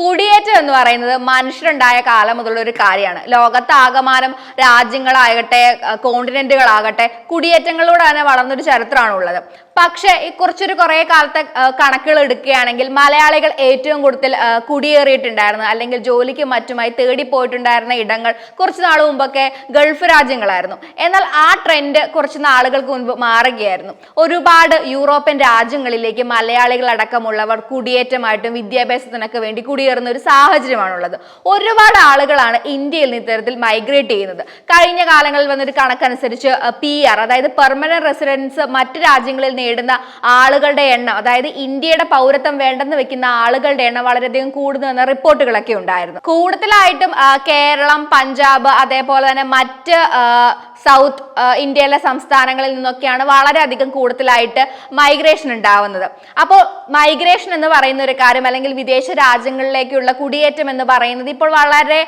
കുടിയേറ്റം എന്ന് പറയുന്നത് മനുഷ്യരുണ്ടായ കാലം മുതലുള്ള ഒരു കാര്യമാണ്. ലോകത്താകമാനം രാജ്യങ്ങളാകട്ടെ കോണ്ടിനെന്റുകളാകട്ടെ കുടിയേറ്റങ്ങളിലൂടെ തന്നെ വളർന്നൊരു ചരിത്രമാണ് ഉള്ളത് പക്ഷേ ഈ കുറച്ചൊരു കുറേ കാലത്തെ കണക്കുകൾ എടുക്കുകയാണെങ്കിൽ മലയാളികൾ ഏറ്റവും കൂടുതൽ കുടിയേറിയിട്ടുണ്ടായിരുന്നു. അല്ലെങ്കിൽ ജോലിക്ക് മറ്റുമായി തേടി പോയിട്ടുണ്ടായിരുന്ന ഇടങ്ങൾ കുറച്ച് നാൾ മുമ്പൊക്കെ ഗൾഫ് രാജ്യങ്ങളായിരുന്നു. എന്നാൽ ആ ട്രെൻഡ് കുറച്ച് നാളുകൾക്ക് മുൻപ് മാറുകയായിരുന്നു. ഒരുപാട് യൂറോപ്യൻ രാജ്യങ്ങളിലേക്ക് മലയാളികൾ അടക്കമുള്ളവർ കുടിയേറ്റമായിട്ടും വിദ്യാഭ്യാസത്തിനൊക്കെ വേണ്ടി കുടിയേറുന്ന ഒരു സാഹചര്യമാണുള്ളത്. ഒരുപാട് ആളുകളാണ് ഇന്ത്യയിൽ നിന്ന് ഇത്തരത്തിൽ മൈഗ്രേറ്റ് ചെയ്യുന്നത്. കഴിഞ്ഞ കാലങ്ങളിൽ വന്നൊരു കണക്കനുസരിച്ച് പി ആർ അതായത് പെർമനന്റ് റെസിഡൻസ് മറ്റ് രാജ്യങ്ങളിൽ നേടുന്ന ആളുകളുടെ എണ്ണം അതായത് ഇന്ത്യയുടെ പൗരത്വം വേണ്ടെന്ന് വെക്കുന്ന ആളുകളുടെ എണ്ണം വളരെയധികം കൂടുന്നുവെന്ന റിപ്പോർട്ടുകളൊക്കെ ഉണ്ടായിരുന്നു. കൂടുതലായിട്ടും കേരളം പഞ്ചാബ് അതേപോലെ തന്നെ മറ്റ് സൗത്ത് ഇന്ത്യയിലെ സംസ്ഥാനങ്ങളിൽ നിന്നൊക്കെയാണ് വളരെയധികം കൂടുതലായിട്ട് മൈഗ്രേഷൻ ഉണ്ടാവുന്നത്. അപ്പോൾ മൈഗ്രേഷൻ എന്ന് പറയുന്ന ഒരു കാര്യം അല്ലെങ്കിൽ വിദേശ രാജ്യങ്ങളിലേക്കുള്ള കുടിയേറ്റം എന്ന് പറയുന്നത് ഇപ്പോൾ വളരെ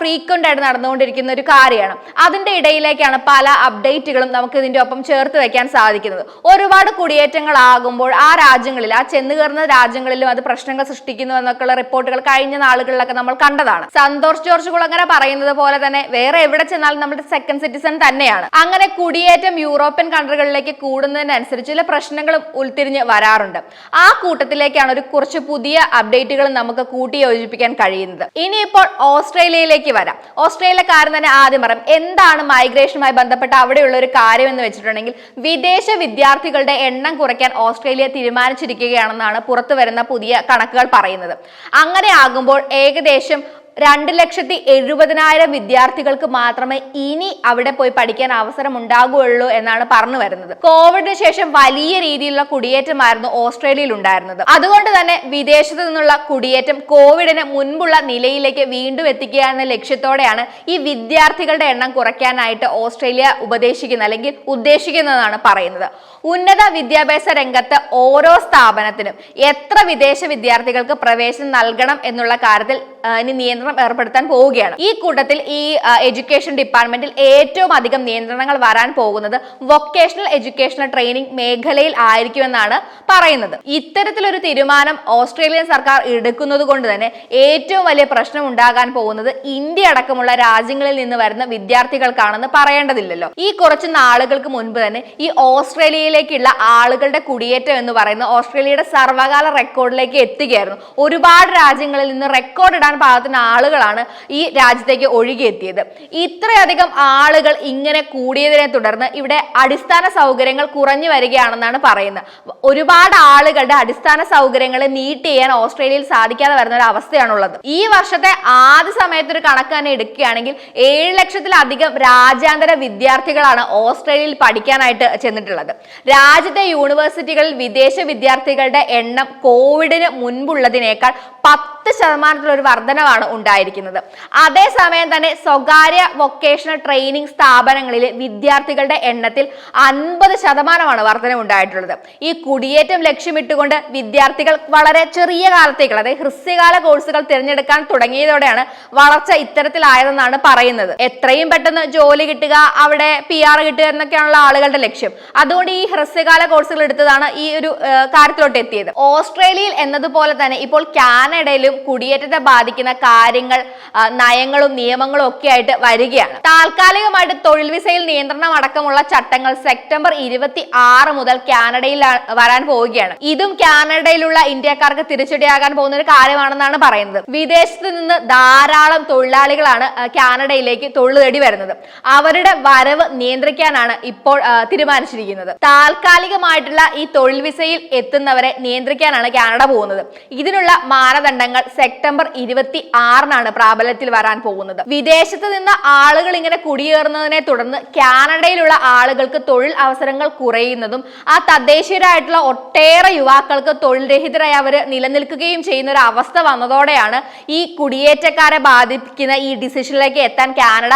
ഫ്രീക്വന്റ് ആയിട്ട് നടന്നുകൊണ്ടിരിക്കുന്ന ഒരു കാര്യമാണ്. അതിന്റെ ഇടയിലേക്കാണ് പല അപ്ഡേറ്റുകളും നമുക്ക് ഇതിന്റെ ഒപ്പം ചേർത്ത് വെക്കാൻ സാധിക്കുന്നത്. ഒരുപാട് കുടിയേറ്റങ്ങളാകുമ്പോൾ ആ രാജ്യങ്ങളിൽ ആ ചെന്ന് കയറുന്ന രാജ്യങ്ങളിലും അത് പ്രശ്നങ്ങൾ സൃഷ്ടിക്കുന്നു എന്നൊക്കെയുള്ള റിപ്പോർട്ടുകൾ കഴിഞ്ഞ നാളുകളിലൊക്കെ നമ്മൾ കണ്ടതാണ്. സന്തോഷ് ജോർജ് കുളങ്ങര പറയുന്നത് പോലെ തന്നെ വേറെ എവിടെ ചെന്നാലും നമ്മുടെ സെക്കൻഡ് സിറ്റിസൺ തന്നെയാണ്. അങ്ങനെ കുടിയേറ്റം യൂറോപ്യൻ കൺട്രികളിലേക്ക് കൂടുന്നതിനനുസരിച്ച് ചില പ്രശ്നങ്ങളും ഉൾത്തിരിഞ്ഞ് വരാറുണ്ട്. ആ കൂട്ടത്തിലേക്കാണ് ഒരു കുറച്ച് പുതിയ അപ്ഡേറ്റുകൾ നമുക്ക് കൂട്ടി യോജിപ്പിക്കാൻ കഴിയുന്നത്. ഇനിയിപ്പോൾ ഓസ്ട്രേലിയയിലേക്ക് വരാം. ഓസ്ട്രേലിയക്കാരൻ തന്നെ ആദ്യം പറയും എന്താണ് മൈഗ്രേഷനുമായി ബന്ധപ്പെട്ട അവിടെയുള്ള ഒരു കാര്യം എന്ന് വെച്ചിട്ടുണ്ടെങ്കിൽ വിദേശ വിദ്യാർത്ഥികളുടെ എണ്ണം കുറയ്ക്കാൻ ഓസ്ട്രേലിയ തീരുമാനിച്ചിരിക്കുകയാണെന്നാണ് പുറത്തു വരുന്ന പുതിയ കണക്കുകൾ പറയുന്നത്. അങ്ങനെ ആകുമ്പോൾ ഏകദേശം രണ്ട് ലക്ഷത്തി എഴുപതിനായിരം വിദ്യാർത്ഥികൾക്ക് മാത്രമേ ഇനി അവിടെ പോയി പഠിക്കാൻ അവസരം ഉണ്ടാകുകയുള്ളൂ എന്നാണ് പറഞ്ഞു വരുന്നത്. കോവിഡിന് ശേഷം വലിയ രീതിയിലുള്ള കുടിയേറ്റമായിരുന്നു ഓസ്ട്രേലിയയിൽ ഉണ്ടായിരുന്നത്. അതുകൊണ്ട് തന്നെ വിദേശത്തു നിന്നുള്ള കുടിയേറ്റം കോവിഡിന് മുൻപുള്ള നിലയിലേക്ക് വീണ്ടും എത്തിക്കുക എന്ന ലക്ഷ്യത്തോടെയാണ് ഈ വിദ്യാർത്ഥികളുടെ എണ്ണം കുറയ്ക്കാനായിട്ട് ഓസ്ട്രേലിയ ഉപദേശിക്കുന്ന അല്ലെങ്കിൽ ഉദ്ദേശിക്കുന്നതാണ് പറയുന്നത്. ഉന്നത വിദ്യാഭ്യാസ രംഗത്ത് ഓരോ സ്ഥാപനത്തിനും എത്ര വിദേശ വിദ്യാർത്ഥികൾക്ക് പ്രവേശനം നൽകണം എന്നുള്ള കാര്യത്തിൽ ഇനി നിയന്ത്രണം ഏർപ്പെടുത്താൻ പോവുകയാണ്. ഈ കൂട്ടത്തിൽ ഈ എഡ്യൂക്കേഷൻ ഡിപ്പാർട്ട്മെന്റിൽ ഏറ്റവും അധികം നിയന്ത്രണങ്ങൾ വരാൻ പോകുന്നത് വൊക്കേഷണൽ എഡ്യൂക്കേഷണൽ ട്രെയിനിങ് മേഖലയിൽ ആയിരിക്കുമെന്നാണ് പറയുന്നത്. ഇത്തരത്തിലൊരു തീരുമാനം ഓസ്ട്രേലിയൻ സർക്കാർ എടുക്കുന്നത് കൊണ്ട് തന്നെ ഏറ്റവും വലിയ പ്രശ്നം ഉണ്ടാകാൻ പോകുന്നത് ഇന്ത്യ അടക്കമുള്ള രാജ്യങ്ങളിൽ നിന്ന് വരുന്ന വിദ്യാർത്ഥികൾക്കാണെന്ന് പറയേണ്ടതില്ലല്ലോ. ഈ കുറച്ച് നാളുകൾക്ക് മുൻപ് തന്നെ ഈ ഓസ്ട്രേലിയയിലേക്കുള്ള ആളുകളുടെ കുടിയേറ്റം എന്ന് പറയുന്ന ഓസ്ട്രേലിയയുടെ സർവകാല റെക്കോർഡിലേക്ക് എത്തുകയായിരുന്നു. ഒരുപാട് രാജ്യങ്ങളിൽ നിന്ന് റെക്കോർഡ് ഇടാൻ പാകത്തിന് ആളുകളാണ് ഈ രാജ്യത്തേക്ക് ഒഴുകിയെത്തിയത്. ഇത്രയധികം ആളുകൾ ഇങ്ങനെ കൂടിയതിനെ തുടർന്ന് ഇവിടെ അടിസ്ഥാന സൗകര്യങ്ങൾ കുറഞ്ഞു വരികയാണെന്നാണ് പറയുന്നത്. ഒരുപാട് ആളുകളുടെ അടിസ്ഥാന സൗകര്യങ്ങൾ മീറ്റ് ചെയ്യാൻ ഓസ്ട്രേലിയയിൽ സാധിക്കാതെ വരുന്ന ഒരു അവസ്ഥയാണുള്ളത്. ഈ വർഷത്തെ ആദ്യ സമയത്ത് ഒരു കണക്ക് തന്നെ എടുക്കുകയാണെങ്കിൽ ഏഴ് ലക്ഷത്തിലധികം രാജ്യാന്തര വിദ്യാർത്ഥികളാണ് ഓസ്ട്രേലിയയിൽ പഠിക്കാനായിട്ട് ചെന്നിട്ടുള്ളത്. രാജ്യത്തെ യൂണിവേഴ്സിറ്റികളിൽ വിദേശ വിദ്യാർത്ഥികളുടെ എണ്ണം കോവിഡിന് മുൻപുള്ളതിനേക്കാൾ പത്ത് ശതമാനത്തിലൊരു വർധനവാണ് ഉണ്ടായിരിക്കുന്നത്. അതേസമയം തന്നെ സ്വകാര്യ വൊക്കേഷണൽ ട്രെയിനിങ് സ്ഥാപനങ്ങളിലെ വിദ്യാർത്ഥികളുടെ എണ്ണത്തിൽ അൻപത് ശതമാനമാണ് വർധന ഉണ്ടായിട്ടുള്ളത്. ഈ കുടിയേറ്റം ലക്ഷ്യമിട്ടുകൊണ്ട് വിദ്യാർത്ഥികൾ വളരെ ചെറിയ കാലത്തേക്ക് അതായത് ഹ്രസ്വകാല കോഴ്സുകൾ തിരഞ്ഞെടുക്കാൻ തുടങ്ങിയതോടെയാണ് വളർച്ച ഇത്തരത്തിലായതെന്നാണ് പറയുന്നത്. എത്രയും പെട്ടെന്ന് ജോലി കിട്ടുക അവിടെ പി ആർ കിട്ടുക എന്നൊക്കെയാണുള്ള ആളുകളുടെ ലക്ഷ്യം. അതുകൊണ്ട് ഈ ഹ്രസ്വകാല കോഴ്സുകൾ എടുത്തതാണ് ഈ ഒരു കാര്യത്തിലോട്ട് എത്തിയത് ഓസ്ട്രേലിയയിൽ എന്നതുപോലെ തന്നെ ഇപ്പോൾ കാനഡയിലും കുടിയേറ്റത്തെ ബാധിക്കുന്ന കാര്യങ്ങൾ നയങ്ങളും നിയമങ്ങളും ഒക്കെ ആയിട്ട് വരികയാണ്. താൽക്കാലികമായിട്ട് തൊഴിൽ വിസയിൽ നിയന്ത്രണം അടക്കമുള്ള ചട്ടങ്ങൾ സെപ്റ്റംബർ ഇരുപത്തി ആറ് മുതൽ കാനഡയിൽ വരാൻ പോവുകയാണ്. ഇതും കാനഡയിലുള്ള ഇന്ത്യക്കാർക്ക് തിരിച്ചടിയാകാൻ പോകുന്ന ഒരു കാര്യമാണെന്നാണ് പറയുന്നത്. വിദേശത്ത് നിന്ന് ധാരാളം തൊഴിലാളികളാണ് കാനഡയിലേക്ക് തൊഴിൽ തേടി വരുന്നത്. അവരുടെ വരവ് നിയന്ത്രിക്കാനാണ് ഇപ്പോൾ തീരുമാനിച്ചിരിക്കുന്നത്. താൽക്കാലികമായിട്ടുള്ള ഈ തൊഴിൽ വിസയിൽ എത്തുന്നവരെ നിയന്ത്രിക്കാനാണ് കാനഡ പോകുന്നത്. ഇതിനുള്ള മാനദണ്ഡങ്ങൾ സെപ്റ്റംബർ ഇരുപത്തി ആറിനാണ് പ്രാബല്യത്തിൽ വരാൻ പോകുന്നത്. വിദേശത്ത് നിന്ന് ആളുകൾ ഇങ്ങനെ കുടിയേറുന്നതിനെ തുടർന്ന് കാനഡയിലുള്ള ആളുകൾക്ക് തൊഴിൽ അവസരങ്ങൾ കുറയുന്നതും ആ തദ്ദേശീയരായിട്ടുള്ള ഒട്ടേറെ യുവാക്കൾക്ക് തൊഴിൽ രഹിതരായി അവർ നിലനിൽക്കുകയും ചെയ്യുന്ന ഒരു അവസ്ഥ വന്നതോടെയാണ് ഈ കുടിയേറ്റക്കാരെ ബാധിക്കുന്ന ഈ ഡിസിഷനിലേക്ക് എത്താൻ കാനഡ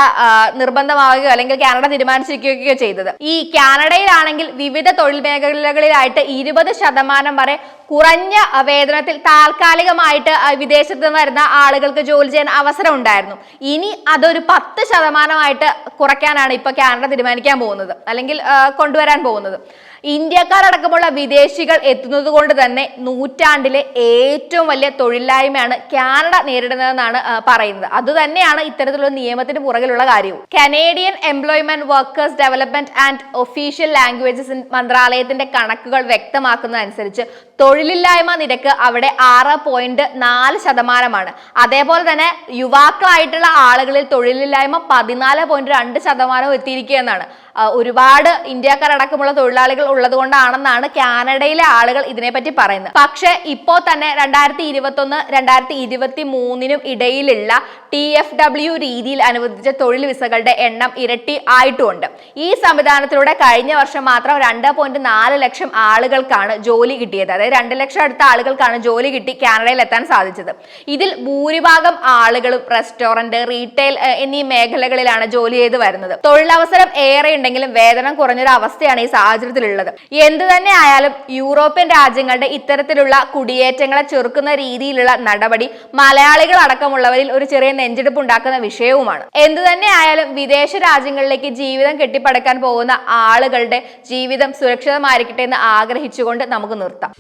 നിർബന്ധമാവുകയോ അല്ലെങ്കിൽ കാനഡ തീരുമാനിച്ചിരിക്കുകയോ ചെയ്തത്. ഈ കാനഡയിലാണെങ്കിൽ വിവിധ തൊഴിൽ മേഖലകളിലായിട്ട് ഇരുപത് ശതമാനം വരെ കുറഞ്ഞ വേതനത്തിൽ താൽക്കാലികമായിട്ട് വിദേശത്ത് നിന്ന് വരുന്ന ആളുകൾക്ക് ജോലി ചെയ്യാൻ അവസരം ഉണ്ടായിരുന്നു. ഇനി അതൊരു പത്ത് ശതമാനമായിട്ട് കുറയ്ക്കാനാണ് ഇപ്പൊ കാനഡ തീരുമാനിക്കാൻ പോകുന്നത്. അല്ലെങ്കിൽ കൊണ്ടുവരാൻ പോകുന്നത്. ഇന്ത്യക്കാരടക്കമുള്ള വിദേശികൾ എത്തുന്നത് കൊണ്ട് തന്നെ നൂറ്റാണ്ടിലെ ഏറ്റവും വലിയ തൊഴിലില്ലായ്മയാണ് കാനഡ നേരിടുന്നതെന്നാണ് പറയുന്നത്. അതുതന്നെയാണ് ഇത്തരത്തിലുള്ള നിയമത്തിന് പുറകിലുള്ള കാര്യവും. Canadian employment workers development and official languages മന്ത്രാലയത്തിന്റെ കണക്കുകൾ വ്യക്തമാക്കുന്നതനുസരിച്ച് തൊഴിലില്ലായ്മ നിരക്ക് അവിടെ ആറ് പോയിന്റ് നാല് ശതമാനമാണ്. അതേപോലെ തന്നെ യുവാക്കളായിട്ടുള്ള ആളുകളിൽ തൊഴിലില്ലായ്മ പതിനാല് പോയിന്റ് രണ്ട് ശതമാനം എത്തിയിരിക്കുകയെന്നാണ്. ഒരുപാട് ഇന്ത്യക്കാരടക്കമുള്ള തൊഴിലാളികൾ ഉള്ളത് കൊണ്ടാണെന്നാണ് കാനഡയിലെ ആളുകൾ ഇതിനെപ്പറ്റി പറയുന്നത്. പക്ഷേ ഇപ്പോൾ തന്നെ രണ്ടായിരത്തി ഇരുപത്തി ഒന്ന് രണ്ടായിരത്തി ഇരുപത്തി മൂന്നിനും ഇടയിലുള്ള ടി എഫ് ഡബ്ല്യു രീതിയിൽ അനുവദിച്ച തൊഴിൽ വിസകളുടെ എണ്ണം ഇരട്ടി ആയിട്ടുമുണ്ട് ഈ സംവിധാനത്തിലൂടെ കഴിഞ്ഞ വർഷം മാത്രം രണ്ട് പോയിന്റ് നാല് ലക്ഷം ആളുകൾക്കാണ് ജോലി കിട്ടിയത്. അതായത് രണ്ട് ലക്ഷം അടുത്ത ആളുകൾക്കാണ് ജോലി കിട്ടി കാനഡയിൽ എത്താൻ സാധിച്ചത്. ഇതിൽ ഭൂരിഭാഗം ആളുകളും റെസ്റ്റോറന്റ് റീറ്റെയിൽ എന്നീ മേഖലകളിലാണ് ജോലി ചെയ്ത് വരുന്നത്. തൊഴിലവസരം ഏറെ ഉണ്ടെങ്കിലും വേതനം കുറഞ്ഞൊരു അവസ്ഥയാണ് ഈ സാഹചര്യത്തിലുള്ളത്. എന്ത് തന്നെ ആയാലും യൂറോപ്യൻ രാജ്യങ്ങളുടെ ഇത്തരത്തിലുള്ള കുടിയേറ്റങ്ങളെ ചെറുക്കുന്ന രീതിയിലുള്ള നടപടി മലയാളികൾ അടക്കമുള്ളവരിൽ ഒരു ചെറിയ നെഞ്ചെടുപ്പ് ഉണ്ടാക്കുന്ന വിഷയവുമാണ്. എന്തു തന്നെ ആയാലും വിദേശ രാജ്യങ്ങളിലേക്ക് ജീവിതം കെട്ടിപ്പടക്കാൻ പോകുന്ന ആളുകളുടെ ജീവിതം സുരക്ഷിതമായിരിക്കട്ടെ എന്ന് ആഗ്രഹിച്ചുകൊണ്ട് നമുക്ക് നിർത്താം.